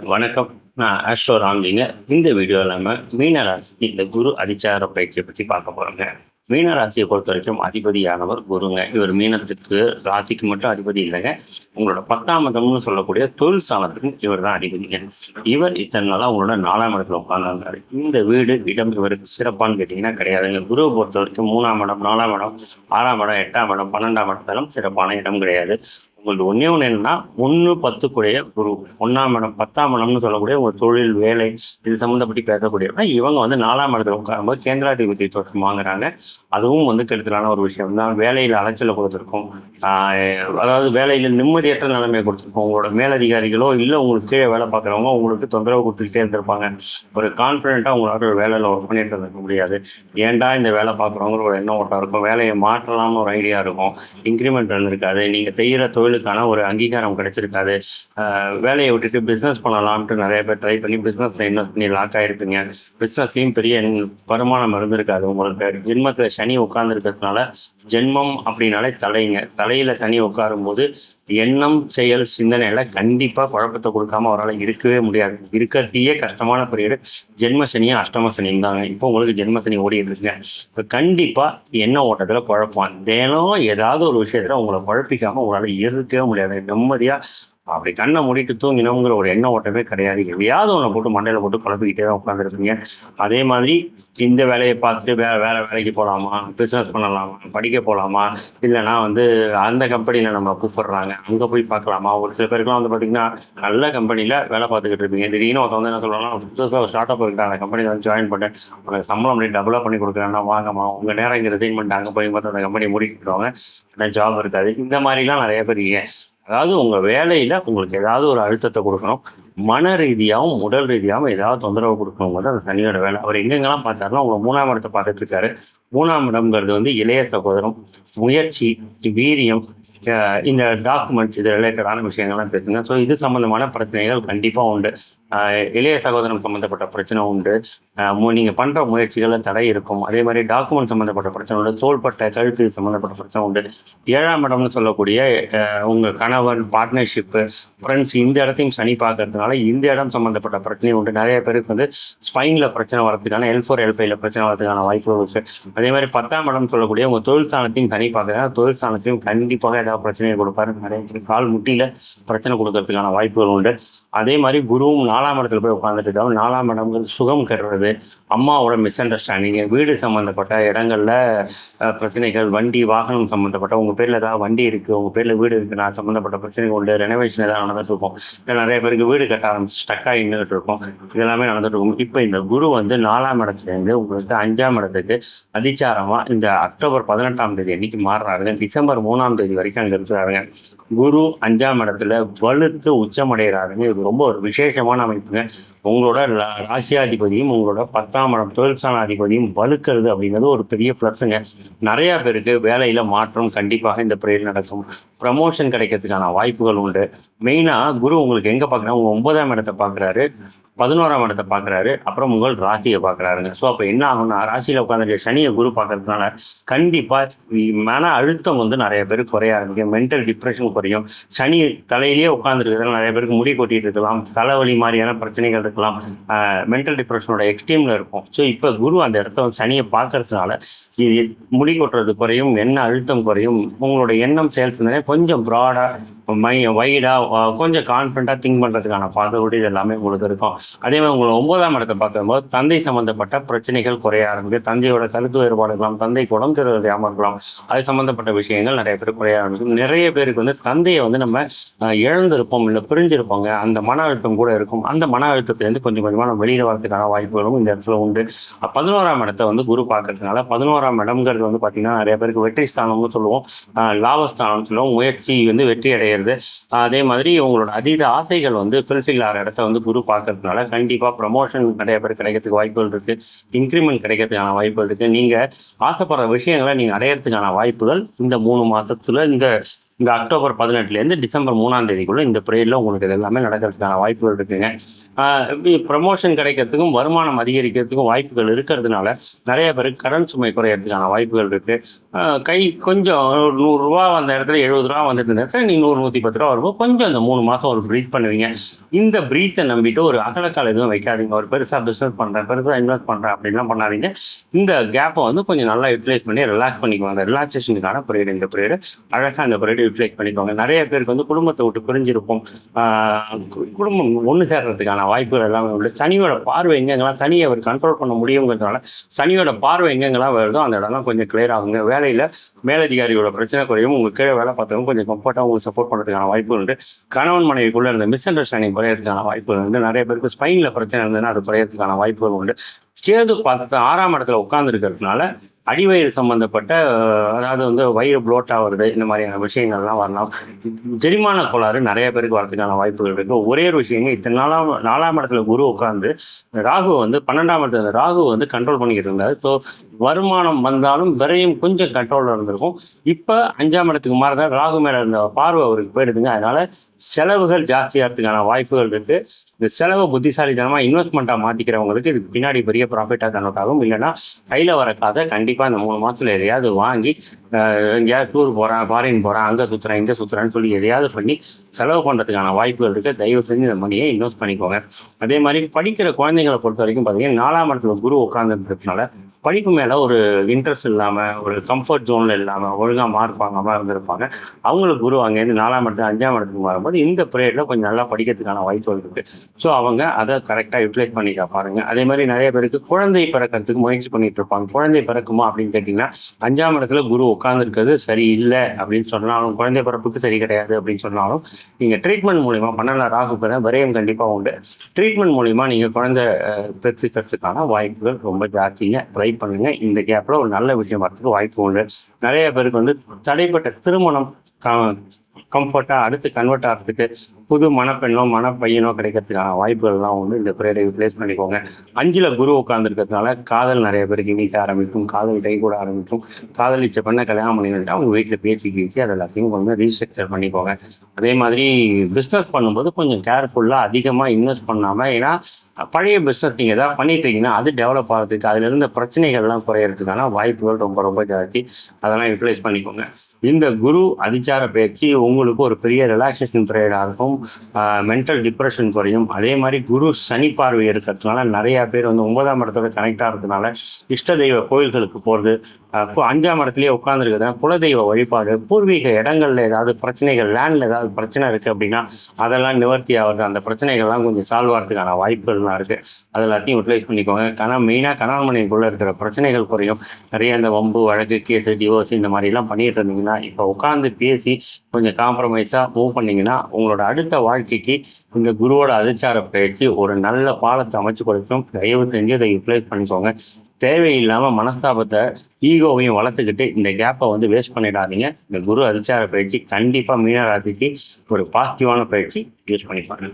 வணக்கம். நான் ஆஸ்ட்ரோ ராம்லிங்க. இந்த வீடியோவில் நம்ம மீனராசிக்கு இந்த குரு அதிச்சார பயிற்சியை பற்றி பார்க்க போகிறோங்க மீனராசியை பொறுத்த வரைக்கும் அதிபதியானவர் குருங்க. இவர் மீனத்துக்கு ராசிக்கு மட்டும் அதிபதி இல்லைங்க. உங்களோட பத்தாம் இடம்னு சொல்லக்கூடிய தொழில் ஸ்தானத்துக்கும் இவர் தான் அதிபதிங்க. இவர் இத்தனை நாளாக உங்களோட நாலாம் இடத்துல உட்கார்ந்தாரு இந்த வீடு இடம் இவருக்கு சிறப்பான்னு கேட்டிங்கன்னா கிடையாதுங்க. குருவை பொறுத்த வரைக்கும் மூணாம் இடம் நாலாம் இடம் ஆறாம் இடம் எட்டாம் இடம் பன்னெண்டாம் இடத்தாலும் சிறப்பான இடம் கிடையாது. உங்களுக்கு ஒன்றே ஒன்று என்னன்னா ஒன்று பத்துக்குடைய குரு. ஒன்றாம் இடம் பத்தாம் இடம்னு சொல்லக்கூடிய உங்கள் தொழில் வேலை இது சம்மந்தப்பட்டு பேசக்கூடியவங்க இவங்க வந்து நாலாம் இடத்துல உட்காரும்போது கேந்திராதிபதி தோற்றம் வாங்குறாங்க. அதுவும் வந்து கெடுதலான ஒரு விஷயம் தான். வேலையில் அலைச்சலை கொடுத்துருக்கும். அதாவது வேலையில் நிம்மதியற்ற நிலைமையை கொடுத்துருக்கோம். உங்களோட மேலதிகாரிகளோ இல்லை உங்களுக்கு கீழே வேலை பார்க்குறவங்க உங்களுக்கு தொந்தரவு கொடுத்துக்கிட்டே இருந்திருப்பாங்க. ஒரு கான்ஃபிடென்ட்டாக உங்களால் ஒரு வேலையில் ஒர்க் பண்ணிட்டு இருக்க முடியாது. ஏன்டா இந்த வேலை பார்க்குறவங்க ஒரு எண்ணம் ஓட்டம் இருக்கும். வேலையை மாற்றலாம்னு ஒரு ஐடியா இருக்கும். இன்க்ரிமெண்ட் இருந்திருக்காது நீங்கள் செய்கிற தொழில் தொழிலுக்கான ஒரு அங்கீகாரம் கிடைச்சிருக்காது. வேலையை விட்டுட்டு பிஸ்னஸ் பண்ணலாம்ட்டு நிறைய பேர் ட்ரை பண்ணி பிஸ்னஸில் இன்வெஸ்ட் பண்ணி லாக் ஆகிருப்பீங்க பிஸ்னஸ்லையும் பெரிய வருமானம் இருந்திருக்காது உங்களுக்கு. ஜென்மத்தில் சனி உட்கார்ந்துருக்கிறதுனால ஜென்மம் அப்படின்னாலே தலைங்க. தலையில் சனி உட்காரும் போது எண்ணம் செயல் சிந்தனையில கண்டிப்பாக குழப்பத்தை கொடுக்காம அவரால் இருக்கவே முடியாது. இருக்கிறதையே கஷ்டமான பீரியடு ஜென்ம சனியும் அஷ்டம சனியும் தாங்க. இப்போ உங்களுக்கு ஜென்ம சனி ஓடிட்டு இருக்குங்க. இப்போ கண்டிப்பாக எண்ண ஓட்டத்தில் குழப்பம். தினம் ஏதாவது ஒரு விஷயத்தில் உங்களை குழப்பிக்காம உங்களால் இருக்கவே முடியாது நிம்மதியாக அப்படி கண்ணை மூடிட்டு தூங்கினோங்கிற ஒரு எண்ண ஓட்டமே கிடையாது. எவையாவது ஒன்று போட்டு மண்டையில் போட்டு குழப்பிக்கிட்டே தான் உட்காந்துருப்பீங்க அதே மாதிரி இந்த வேலையை பார்த்துட்டு வே வேற வேலைக்கு போகலாமா பிஸ்னஸ் பண்ணலாமா படிக்க போகலாமா இல்லைன்னா வந்து அந்த கம்பெனியில் நம்ம கூப்பிடுறாங்க அங்கே போய் பார்க்கலாமா? ஒரு சில பேருக்குலாம் வந்து பார்த்தீங்கன்னா நல்ல கம்பெனியில் வேலை பார்த்துக்கிட்டு இருப்பீங்க. திடீர்னு ஒருத்தவங்க வந்து என்ன சொல்லுவாங்கன்னா புதுசாக ஒரு ஸ்டார்ட் அப் இருக்காங்க அந்த கம்பெனியில் வந்து ஜாயின் பண்ணேன். உனக்கு சம்பளம் அப்படி டபுளாக பண்ணி கொடுக்குறேன்னா வாங்கம்மா. உங்கள் நேரம் இங்கே ரிசைன் பண்ணிட்டு அங்கே போய் பார்த்து அந்த கம்பெனி மூடிக்கிட்டுருவாங்க ஆனால் ஜாப் இருக்காது. இந்த மாதிரிலாம் நிறைய பேர் இருக்கீங்க. அதாவது உங்கள் வேலையில் உங்களுக்கு ஏதாவது ஒரு அழுத்தத்தை கொடுக்கணும். மன ரீதியாகவும் உடல் ரீதியாகவும் ஏதாவது தொந்தரவு கொடுக்கணுங்கிறது அந்த சனியோட வேலை. அவர் எங்கெங்கெல்லாம் பார்த்தாருன்னா உங்களை மூணாம் இடத்தை பார்த்துட்டு இருக்காரு. மூணாம் இடம்ங்கிறது வந்து இளைய சகோதரம் முயற்சி வீரியம் இந்த டாக்குமெண்ட்ஸ் இது ரிலேட்டடான விஷயங்கள்லாம் பேசுங்க. ஸோ இது சம்மந்தமான பிரச்சனைகள் கண்டிப்பாக உண்டு. இளைய சகோதரம் சம்மந்தப்பட்ட பிரச்சனை உண்டு. நீங்கள் பண்ணுற முயற்சிகளில் தடை இருக்கும். அதே மாதிரி டாக்குமெண்ட் சம்மந்தப்பட்ட பிரச்சனை உண்டு. தோள்பட்ட கழுத்து சம்மந்தப்பட்ட பிரச்சனை உண்டு. ஏழாம் இடம்னு சொல்லக்கூடிய உங்கள் கணவன் பார்ட்னர்ஷிப்பு ஃப்ரெண்ட்ஸ் இந்த இடத்தையும் சனி பார்க்கறதுனால இந்த இடம் சம்மந்தப்பட்ட பிரச்சனையும் உண்டு. நிறைய பேருக்கு வந்து ஸ்பைனில் பிரச்சனை வரதுக்கான எல் ஃபோர் எல் ஃபைவ்ல பிரச்சனை வரதுக்கான வாய்ப்புகள் இருக்கு. அதே மாதிரி பத்தாம் இடம் சொல்லக்கூடிய உங்கள் தொழில் ஸ்தானத்தையும் தனி பார்க்குறாங்க தொழில் ஸ்தானத்தையும் கண்டிப்பாக ஏதாவது பிரச்சனையை கொடுப்பாரு. நிறைய பேர் கால் முட்டியில் பிரச்சனை கொடுக்கறதுக்கான வாய்ப்புகள் உண்டு. அதே மாதிரி குருவும் நாலாம் இடத்துல போய் உட்காந்துட்டு இருக்காங்க நாலாம் இடம்ங்கிறது சுகம் கட்டுறது அம்மாவோட மிஸ் அண்டர்ஸ்டாண்டிங் வீடு சம்மந்தப்பட்ட இடங்களில் பிரச்சனைகள் வண்டி வாகனம் சம்மந்தப்பட்ட உங்கள் பேரில் ஏதாவது வண்டி இருக்குது உங்கள் பேரில் வீடு இருக்குது நான் சம்மந்தப்பட்ட பிரச்சனைகள் உண்டு. ரெனோவேஷன் ஏதாவது நடந்துட்டு இருக்கும். நிறைய பேருக்கு வீடு கட்ட ஆரம்பிச்சு ஸ்டக்காக நின்றுட்டு இருக்கும். இதெல்லாமே நடந்துட்டு இருக்கும். இப்போ இந்த குரு வந்து நாலாம் இடத்துலேருந்து உங்களுக்கு அஞ்சாம் இடத்துக்கு அதிச்சாரமா இந்த அக்டோபர் பதினெட்டாம் தேதி அன்னைக்கு மாறுறாருங்க. டிசம்பர் மூணாம் தேதி வரைக்கும் அங்கே இருக்கிறாருங்க. குரு அஞ்சாம் இடத்துல வலுத்து உச்சமடைகிறாருங்க. இது ரொம்ப ஒரு விசேஷமான அமைப்புங்க. உங்களோட ராசியாதிபதியும் உங்களோட பத்தாம் இடம் தொழில் ஸ்தானாதிபதியும் வலுக்கிறது அப்படிங்கிறது ஒரு பெரிய ப்ளஸ்ஸுங்க நிறைய பேருக்கு வேலையில மாற்றம் கண்டிப்பாக இந்த பிறையில் நடக்கும். ப்ரமோஷன் கிடைக்கிறதுக்கான வாய்ப்புகள் உண்டு. மெயினாக குரு உங்களுக்கு எங்கே பார்க்குறாங்க உங்க ஒன்பதாம் இடத்தை பார்க்குறாரு. பதினோராம் இடத்தை பார்க்குறாரு. அப்புறம் உங்கள் ராசியை பார்க்குறாருங்க. ஸோ அப்போ என்ன ஆகும்னா ராசியில் உட்காந்துட்டு சனியை குரு பார்க்கறதுனால கண்டிப்பாக மன அழுத்தம் வந்து நிறைய பேருக்கு குறைய ஆரம்பிக்கும். மென்டல் டிப்ரெஷன் குறையும். சனி தலையிலேயே உட்காந்துருக்கிறதுனால நிறைய பேருக்கு முடி கொட்டிகிட்டு இருக்கலாம். தலைவலி மாதிரியான பிரச்சனைகள் இருக்கலாம். மென்டல் டிப்ரெஷனோட எக்ஸ்ட்ரீமில் இருக்கும். ஸோ இப்போ குரு அந்த இடத்த சனியை பார்க்கறதுனால இது முடி கொட்டுறது குறையும் எண்ண அழுத்தம் குறையும். உங்களோட எண்ணம் செயல் கொஞ்சம் ப்ராடாக மை வைடாக கொஞ்சம் கான்ஃபிடண்ட்டாக திங்க் பண்ணுறதுக்கான பாதோடு இது எல்லாமே உங்களுக்கு இருக்கும். அதே மாதிரி உங்களை ஒன்பதாம் இடத்தை பார்க்கும்போது தந்தை சம்மந்தப்பட்ட பிரச்சனைகள் குறைய ஆரம்பிக்கும் தந்தையோட கருத்து வேறுபாடு இருக்கலாம் தந்தை குடம் தெரியாமல் இருக்கலாம் அது சம்மந்தப்பட்ட விஷயங்கள் நிறைய பேருக்கு குறைய ஆரம்பிக்கும் நிறைய பேருக்கு வந்து தந்தையை வந்து நம்ம இழந்திருப்போம் இல்லை பிரிஞ்சிருப்போங்க. அந்த மன அழுத்தம் கூட இருக்கும். அந்த மன அழுத்தத்திலேருந்து கொஞ்சம் கொஞ்சமாக நம்ம வெளியில் வரதுக்கான வாய்ப்புகளும் இந்த இடத்துல உண்டு. பதினோராம் இடத்தை வந்து குரு பார்க்கறதுனால பதினோராம் இடம்ங்கிறது வந்து பார்த்தீங்கன்னா நிறைய பேருக்கு வெற்றி ஸ்தானம்னு சொல்லுவோம். லாபஸ்தானம்னு சொல்லுவோம். முயற்சி வந்து வெற்றி அடையிறது. அதே மாதிரி உங்களோட அதீத ஆசைகள் வந்து ஃபில்ஃபில் ஆகிற இடத்த வந்து குரு பார்க்கறதுனால கண்டிப்பாக ப்ரமோஷன் நிறைய பேர் கிடைக்கிறதுக்கு வாய்ப்புகள் இருக்கு. இன்க்ரிமெண்ட் கிடைக்கிறதுக்கான வாய்ப்புகள் இருக்கு. நீங்க ஆசைப்படுற விஷயங்களை நீங்க அடையறதுக்கான வாய்ப்புகள் இந்த மூணு மாதத்தில் இந்த இந்த அக்டோபர் பதினெட்டுலேருந்து டிசம்பர் மூணாம் தேதிக்குள்ளே இந்த பீரியடில் உங்களுக்கு இது எல்லாமே நடக்கிறதுக்கான வாய்ப்புகள் இருக்குங்க. ப்ரமோஷன் கிடைக்கிறதுக்கும் வருமானம் அதிகரிக்கிறதுக்கும் வாய்ப்புகள் இருக்கிறதுனால நிறைய பேருக்கு கடன் சுமை குறையிறதுக்கான வாய்ப்புகள் இருக்குது கை கொஞ்சம் ஒரு நூறுரூவா வந்த இடத்துல எழுபது ரூபா வந்துட்டு இருந்த இடத்துல நீங்கள் நூறு நூற்றி பத்து ரூபா வரும்போது கொஞ்சம் இந்த மூணு மாதம் ஒரு ப்ரீத் பண்ணுவீங்க. இந்த ப்ரீத்தை நம்பிட்டு ஒரு அகலக்கால் எதுவும் வைக்காதீங்க. ஒரு பெருசாக பிஸ்னஸ் பண்ணுறேன் பெருசாக இன்வெஸ்ட் பண்ணுறேன் அப்படின்லாம் பண்ணாதீங்க. இந்த கேப்பை வந்து கொஞ்சம் நல்லா யூட்டிலைஸ் பண்ணி ரிலாக்ஸ் பண்ணிக்குவாங்க. ரிலாக்ஸேஷனுக்கான பீரியட் இந்த பீரியட் அழகாக அந்த பீரியட் யூட்டிலைஸ் பண்ணிக்குவாங்க நிறைய பேருக்கு வந்து குடும்பத்தை விட்டு பிரிஞ்சிருப்போம். குடும்பம் ஒன்று சேர்றதுக்கான வாய்ப்புகள் எல்லாமே உண்டு. சனியோட பார்வை எங்கெங்கெல்லாம் சனியை அவர் கண்ட்ரோல் பண்ண முடியுங்கிறதுனால சனியோட பார்வை எங்கெங்கெல்லாம் வருதோ அந்த இடம்லாம் கொஞ்சம் கிளியர் ஆகுங்க. வேலையில் மேலதிகாரியோட பிரச்சனை குறையும். உங்களுக்கு கீழே வேலை பார்த்தவங்க கொஞ்சம் கம்ஃபர்ட்டாக உங்களுக்கு சப்போர்ட் பண்ணுறதுக்கான வாய்ப்பு உண்டு. கணவன் மனைவிக்குள்ள இருந்த மிஸ் அண்டர்ஸ்டாண்டிங் குறையிறதுக்கான வாய்ப்புகள் உண்டு. நிறைய பேருக்கு ஸ்பைனில் பிரச்சனை இருந்ததுன்னா அது குறையிறதுக்கான வாய்ப்புகள் உண்டு. கேது பார்த்து ஆறாம் இடத்துல உட்காந்துருக்கிறதுனால அடிவயிறு சம்பந்தப்பட்ட அதாவது வந்து வயிறு புளோட் ஆகிறது இந்த மாதிரியான விஷயங்கள்லாம் வரலாம். ஜெரிமான கோளாறு நிறைய பேருக்கு வரதுக்கான வாய்ப்புகள் இருக்கு. ஒரே ஒரு விஷயங்க இத்தனை நாலாம் நாலாம் இடத்துல குரு உட்காந்து ராகு வந்து பன்னெண்டாம் இடத்துல ராகு வந்து கண்ட்ரோல் பண்ணிக்கிட்டு இருந்தார். ஸோ வருமானம் வந்தாலும் விரையும் கொஞ்சம் கண்ட்ரோலில் இருந்திருக்கும். இப்போ அஞ்சாம் இடத்துக்கு மாறதான் ராகு மேலே இருந்த பார்வை அவருக்கு போயிடுதுங்க. அதனால செலவுகள் ஜாஸ்தியாகிறதுக்கான வாய்ப்புகள் இருக்கு. இந்த செலவை புத்திசாலித்தனமாக இன்வெஸ்ட்மெண்ட்டாக மாற்றிக்கிறவங்களுக்கு இதுக்கு பின்னாடி பெரிய ப்ராஃபிட்டாக கன்வெர்ட் ஆகும். இல்லைன்னா கையில் வர காசை கண்டிப்பாக இந்த மூணு மாதத்தில் எதையாவது வாங்கி எங்கேயாவது டூர் போகிறேன் ஃபாரின் போகிறேன் அங்கே சுற்றுறேன் இங்கே சுற்றுறேன்னு சொல்லி எதையாவது பண்ணி செலவு பண்ணுறதுக்கான வாய்ப்புகள் இருக்குது தயவு செஞ்சு இந்த மணியை இன்வெஸ்ட் பண்ணிக்கோங்க. அதே மாதிரி படிக்கிற குழந்தைங்களை பொறுத்த வரைக்கும் பார்த்தீங்கன்னா நாலாம் இடத்துல குரு உட்காந்துருக்கிறதுனால படிப்பு மேலே ஒரு இன்ட்ரெஸ்ட் இல்லாமல் ஒரு கம்ஃபர்ட் ஜோனில் இல்லாமல் ஒழுங்காக மார்க் வாங்காமல் இருந்திருப்பாங்க. அவங்களுக்கு குரு அங்கேருந்து நாலாம் இடத்துல அஞ்சாம் இடத்துக்கு வரும்போது இந்த பீரியடில் கொஞ்சம் நல்லா படிக்கிறதுக்கான வாய்ப்புகள் இருக்குது ஸோ அவங்க அதை கரெக்டாக யூட்டிலைஸ் பண்ணிக்க பாருங்கள் அதே மாதிரி நிறைய பேருக்கு குழந்தை பிறக்கிறதுக்கு முயற்சி பண்ணிட்டு இருப்பாங்க. குழந்தை பிறக்குமா அப்படின்னு கேட்டிங்கன்னா அஞ்சாம் இடத்துல குரு உட்காந்துருக்கிறது சரியில்லை அப்படின்னு சொன்னாலும் குழந்தை பிறப்புக்கு சரி கிடையாது அப்படின்னு சொன்னாலும் நீங்கள் ட்ரீட்மெண்ட் மூலிமா பண்ணல ராகு பெற விரயம் கண்டிப்பாக உண்டு. ட்ரீட்மெண்ட் மூலிமா நீங்கள் குழந்தை பெற்றுக்கிறதுக்கான வாய்ப்புகள் ரொம்ப ஜாஸ்திங்க. ட்ரை பண்ணுங்கள் இந்த கேப்பில் ஒரு நல்ல விஷயம் வரத்துக்கு வாய்ப்பு உண்டு. நிறைய பேருக்கு வந்து தடைப்பட்ட திருமணம் கம்ஃபர்ட்டாக அடுத்து கன்வெர்ட் ஆகிறதுக்கு புது மணப்பெண்ணோ மணப்பையனோ கிடைக்கிறதுக்கான வாய்ப்புகள்லாம் வந்து இந்த பீரியடை ப்ளேஸ் பண்ணிக்கோங்க. அஞ்சில் குரு உட்காந்துருக்கிறதுனால காதல் நிறைய பேருக்கு நீக்க ஆரம்பிக்கும் காதல் கை கூட ஆரம்பிக்கும். காதலிச்ச பண்ண கல்யாணம் பண்ணிட்டு அவங்க வீட்டில் பேசி பேசி அதை எல்லாத்தையும் கொஞ்சம் ரீஸ்ட்ரக்சர் பண்ணிக்கோங்க. அதே மாதிரி பிஸ்னஸ் பண்ணும்போது கொஞ்சம் கேர்ஃபுல்லாக அதிகமாக இன்வெஸ்ட் பண்ணாமல் ஏன்னா பழைய பிஸ்னஸ் நீங்கள் எதாவது பண்ணிட்டு இருக்கீங்கன்னா அது டெவலப் ஆகிறதுக்கு அதில் இருந்த பிரச்சனைகள்லாம் குறையறதுக்கான வாய்ப்புகள் ரொம்ப ரொம்ப ஜாஸ்தி. அதெல்லாம் யூட்டிலைஸ் பண்ணிக்கோங்க. இந்த குரு அதிச்சார பயிற்சி உங்களுக்கு ஒரு பெரிய ரிலாக்ஸேஷன் பீரியடாக இருக்கும். மென்டல் டிப்ரெஷன் குறையும். அதே மாதிரி குரு சனி பார்வை இருக்கிறதுனால நிறைய பேர் வந்து ஒன்பதாம் இடத்தோட கனெக்ட் ஆகிறதுனால இஷ்ட தெய்வ கோயில்களுக்கு போகிறது அஞ்சாம் இடத்துலயே உட்காந்துருக்குதுன்னா குலதெய்வ வழிபாடு பூர்வீக இடங்கள்ல ஏதாவது பிரச்சனைகள் லேண்ட்ல ஏதாவது பிரச்சனை இருக்கு அப்படின்னா அதெல்லாம் நிவர்த்தி ஆகுது அந்த பிரச்சனைகள்லாம் கொஞ்சம் சால்வ் ஆகிறதுக்கான வாய்ப்புகள்லாம் இருக்கு. அது எல்லாத்தையும் யூட்டிலைஸ் பண்ணிக்கோங்க. கணவன் மெயினாக கணவன் மனைவிக்குள்ள இருக்கிற பிரச்சனைகள் குறையும். நிறைய இந்த வம்பு வழக்கு கேஸ் டிவோர்ஸ் இந்த மாதிரிலாம் பண்ணிட்டு இருந்தீங்கன்னா இப்போ உட்காந்து பேசி கொஞ்சம் காம்ப்ரமைஸாக மூவ் பண்ணீங்கன்னா உங்களோட அடுத்த வாழ்க்கைக்கு இந்த குருவோட அதிச்சார பயிற்சி ஒரு நல்ல பாலத்தை அமைச்சு கொடுக்கும். தயவு செஞ்சு அதை யூட்டிலைஸ் பண்ணிக்கோங்க. தேவையில்லாமல் மனஸ்தாபத்தை ஈகோவையும் வளர்த்துக்கிட்டு இந்த கேப்பை வந்து வேஸ்ட் பண்ணிடாதீங்க. இந்த குரு அதிச்சார பயிற்சி கண்டிப்பாக மீனராசிக்கு ஒரு பாசிட்டிவான பயிற்சி யூஸ் பண்ணிப்பாங்க